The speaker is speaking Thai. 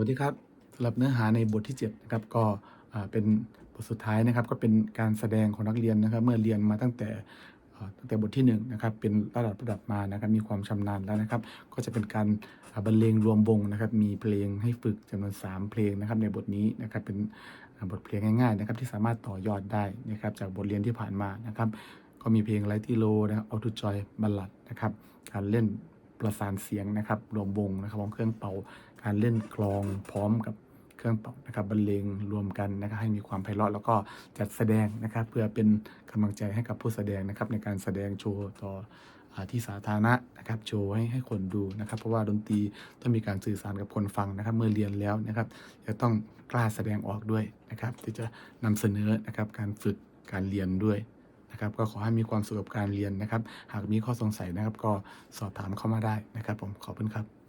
วัสดีครับสำหรับเนื้อหาในบทที่7นะครับก็เป็นบทสุดท้ายนะครับ ก็เป็นการแสดงของนักเรียนนะครับ เมื่อเรียนมาตั้งแต่ตั้งแต่บทที่1นะครับเป็นระดับระดับมานะครับมีความชำนาญแล้วนะครับ ก็จะเป็นการบรรเลงรวมวงนะครับ มีเพลงให้ฝึกจำนวน 3 เพลงนะครับ ในบทนี้นะครับเป็นบทเพลงง่ายๆนะครับที่สามารถต่อยอดได้นะครับ จากบทเรียนที่ผ่านมานะครับ ก็มีเพลงไลที่โลนะครับเอทูจอยบัลลัดนะครับ การเล่น ประสานเสียงนะครับรวมวงนะครับของเครื่องเป่าการเล่นกลองพร้อมกับเครื่องเป่านะครับบรรเลงรวมกันนะครับให้มีความไพเราะแล้วก็จัดแสดงนะครับ เพื่อเป็นกำลังใจให้กับผู้แสดงนะครับในการแสดงโชว์ต่ออที่สาธารณะนะครับโชว์ให้ให้คนดูนะครับเพราะว่าดนตรีต้องมีการสื่อสารกับคนฟังนะครับ เมื่อเรียนแล้วนะครับจะต้องกล้าแสดงออกด้วยนะครับ ที่จะนำเสนอนะครับการฝึกการเรียนด้วย นะครับก็ขอให้มีความสุขกับการเรียนนะครับ หากมีข้อสงสัยนะครับ ก็สอบถามเข้ามาได้นะครับ ผมขอบคุณครับ